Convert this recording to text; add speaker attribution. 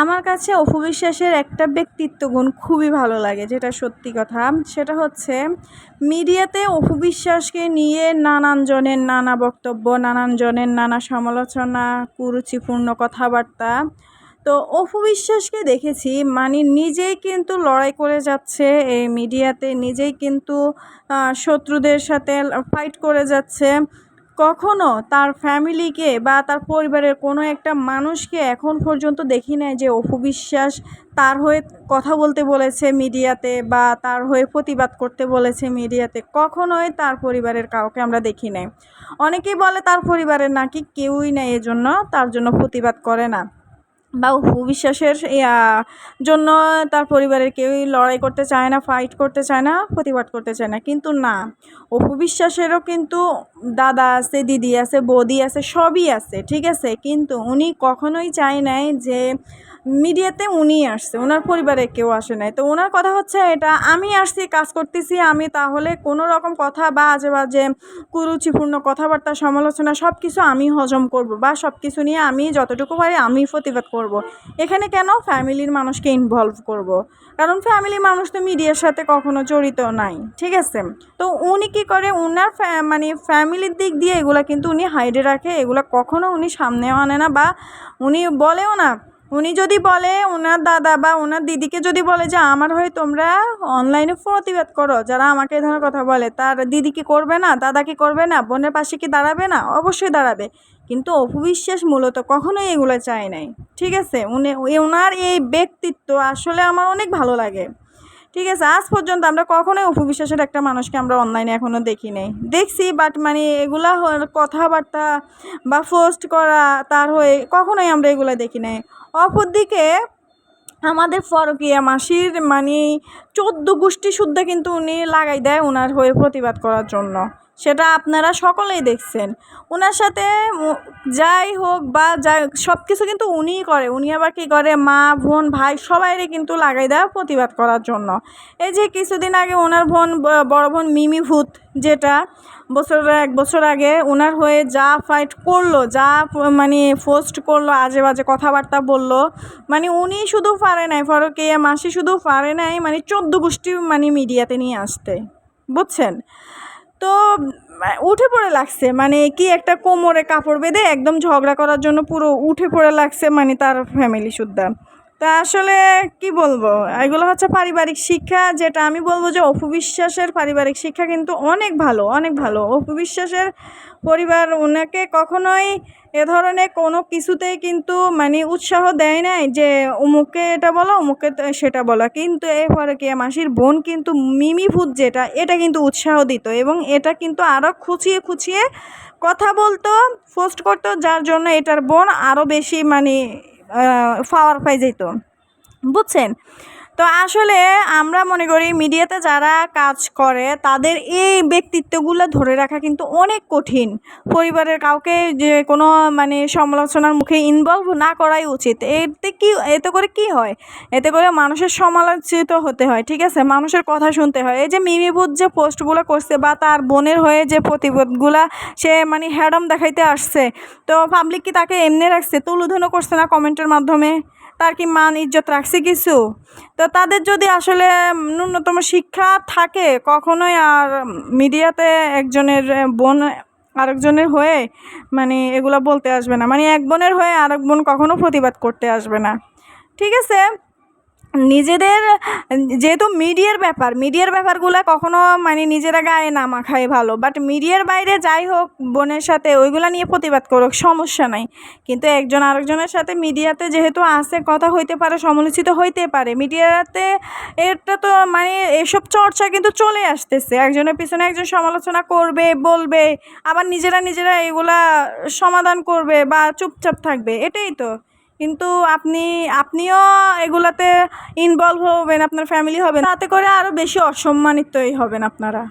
Speaker 1: আমার কাছে অপু বিশ্বাসের একটা ব্যক্তিত্ব গুণ খুবই ভালো লাগে, যেটা সত্যি কথা। সেটা হচ্ছে, মিডিয়াতে অপু বিশ্বাসকে নিয়ে নানান জনের নানা বক্তব্য, নানান জনের নানা সমালোচনা, কুরুচিপূর্ণ কথাবার্তা। তো অপু বিশ্বাসকে দেখেছি মানে নিজেই কিন্তু লড়াই করে যাচ্ছে এই মিডিয়াতে, নিজেই কিন্তু শত্রুদের সাথে ফাইট করে যাচ্ছে। কখনো তার ফ্যামিলিকে বা তার পরিবারের কোনো একটা মানুষকে এখন পর্যন্ত দেখি নাই যে অপু বিশ্বাস তার হয়ে কথা বলতে বলেছে মিডিয়াতে বা তার হয়ে প্রতিবাদ করতে বলেছে মিডিয়াতে, কখনোই তার পরিবারের কাউকে আমরা দেখি নাই। অনেকেই বলে তার পরিবারের নাকি কেউই নেই, এজন্য তার জন্য প্রতিবাদ করে না। বা বিশ্বাসের জন্য তার পরিবারের কেউই লড়াই করতে চায় না ফাইট করতে চায় না, প্রতিবাদ করতে চায় না। কিন্তু না অপু বিশ্বাসেরও কিন্তু দাদা আছে, দিদি আছে, বৌদি আছে, সবই আছে, ঠিক আছে? কিন্তু উনি কখনোই চায় নাই যে মিডিয়াতে উনি আসছে, ওনার পরিবারে কেউ আসে নাই তো ওনার কথা হচ্ছে এটা, আমি আসছি, কাজ করতেছি, আমি তাহলে কোনো রকম কথা বা আজে বাজে কুরুচিপূর্ণ কথাবার্তা, সমালোচনা সব কিছু আমি হজম করব বা সব কিছু নিয়ে আমি যতটুকু পারি আমি প্রতিবাদ করব। এখানে কেন ফ্যামিলির মানুষকে ইনভলভ করব। কারণ ফ্যামিলির মানুষ তো মিডিয়ার সাথে কখনো জড়িত নাই, ঠিক আছে তো উনি কী করে ওনার মানে ফ্যামিলির দিক দিয়ে এগুলো কিন্তু উনি হাইডে রাখে, এগুলা কখনো উনি সামনেও আনে না বা উনি বলেও না উনি যদি বলে ওনার দাদা বা ওনার দিদিকে যদি বলে যে, আমার হয়ে তোমরা অনলাইনে প্রতিবাদ করো, যারা আমাকে এই ধরনের কথা বলে, তার দিদি কি করবে না? দাদা কি করবে না? বোনের পাশে কি দাঁড়াবে না? অবশ্যই দাঁড়াবে। কিন্তু অপবিশ্বাস মূলত কখনোই এগুলো চায় নাই। ঠিক আছে? উনি ওনার এই ব্যক্তিত্ব আসলে আমার অনেক ভালো লাগে। ঠিক আছে, আজ পর্যন্ত আমরা কখনোই অপবিশ্বাসের একটা মানুষকে আমরা অনলাইনে এখনও দেখি নাই। দেখছি বাট মানে এগুলা কথাবার্তা বা পোস্ট করা তার হয়ে কখনোই আমরা এগুলো দেখি নাই। অপরদিকে আমাদের ফরকিয়া মাসির মানে চোদ্দ গোষ্ঠী শুদ্ধ কিন্তু উনি লাগাই দেয় ওনার হয়ে প্রতিবাদ করার জন্য। সেটা আপনারা সকলেই দেখছেন। ওনার সাথে যাই হোক বা যাই সব কিছু কিন্তু উনিই করে। উনি আবার কী করে? মা, বোন, ভাই সবাইরে কিন্তু লাগাই দেয় প্রতিবাদ করার জন্য। এই যে কিছুদিন আগে ওনার বোন বড় বোন মিমি ভূত যেটা, বছর, এক বছর আগে ওনার হয়ে যা ফাইট করল, যা মানে পোস্ট করল, আজে বাজে কথাবার্তা বলল মানে উনি শুধু পারে নাই, ফরকে, মাসি শুধু পারে নাই মানে চোদ্দ গোষ্ঠী মানে মিডিয়াতে নিয়ে আসতে। বুঝছেন? তো উঠে পড়ে লাগছে। মানে কি একটা কোমরে কাপড় বেঁধে একদম ঝগড়া করার জন্য পুরো উঠে পড়ে লাগছে মানে তার ফ্যামিলি সুদ্ধা। তা আসলে কি বলব? এগুলো হচ্ছে পারিবারিক শিক্ষা, যেটা আমি বলব যে অপবিশ্বাসের পারিবারিক শিক্ষা কিন্তু অনেক ভালো অনেক ভালো। অপবিশ্বাসের পরিবার ওনাকে কখনোই এ ধরনের কোনো কিছুতেই কিন্তু মানে উৎসাহ দেয় নাই যে, অমুককে এটা বলো, অমুককে সেটা বলো। কিন্তু এরপরে কি, মাসির বোন কিন্তু মিমি ভূত যেটা, এটা কিন্তু উৎসাহ দিত এবং এটা কিন্তু আরও খুঁচিয়ে খুঁচিয়ে কথা বলতো, পোস্ট করতো, যার জন্য এটার বোন আরও বেশি মানে পাওয়ার পাই যেত বুঝছেন? তো আসলে আমরা মনে করি মিডিয়াতে যারা কাজ করে, তাদের এই ব্যক্তিত্বগুলো ধরে রাখা কিন্তু অনেক কঠিন। পরিবারের কাউকে যে কোনো মানে সমালোচনার মুখে ইনভলভ না করাই উচিত। এতে কি, এতে করে কি হয়? এতে করে মানুষের সমালোচিত হতে হয়, ঠিক আছে? মানুষের কথা শুনতে হয়। এই যে মিমিবুদ যে পোস্টগুলো করছে বা তার বোনের হয়ে যে প্রতিবাদগুলা সে মানে হ্যাডম দেখাইতে আসছে, তো পাবলিক কি তাকে এমনি রাখছে? তুলুধনও করছে না কমেন্টের মাধ্যমে? তার কি মান, ইজ্জত রাখছে কিছু? তো তাদের যদি আসলে ন্যূনতম শিক্ষা থাকে, কখনোই আর মিডিয়াতে একজনের বোন আরেকজনের হয়ে মানে এগুলো বলতে আসবে না। মানে এক বোনের হয়ে আরেক বোন কখনো প্রতিবাদ করতে আসবে না। ঠিক আছে? নিজেদের, যেহেতু মিডিয়ার ব্যাপার, মিডিয়ার ব্যাপারগুলো কখনো মানে নিজেরা গায়ে না মাখায় ভালো বাট মিডিয়ার বাইরে যাই হোক, বোনের সাথে ওইগুলো নিয়ে প্রতিবাদ করুক, সমস্যা নাই। কিন্তু একজন আরেকজনের সাথে মিডিয়াতে যেহেতু আসে কথা হইতে পারে, সমালোচিত হইতে পারে, মিডিয়াতে এটা তো মানে এসব চর্চা কিন্তু চলে আসতেছে। একজনের পিছনে একজন সমালোচনা করবে, বলবে, আবার নিজেরা নিজেরা এগুলা সমাধান করবে বা চুপচাপ থাকবে, এটাই তো। কিন্তু আপনি, আপনিও এগুলাতে ইনভলভ হবেন, আপনার ফ্যামিলি হবেন। তাতে করে আরও বেশি অসম্মানিতই হবেন আপনারা।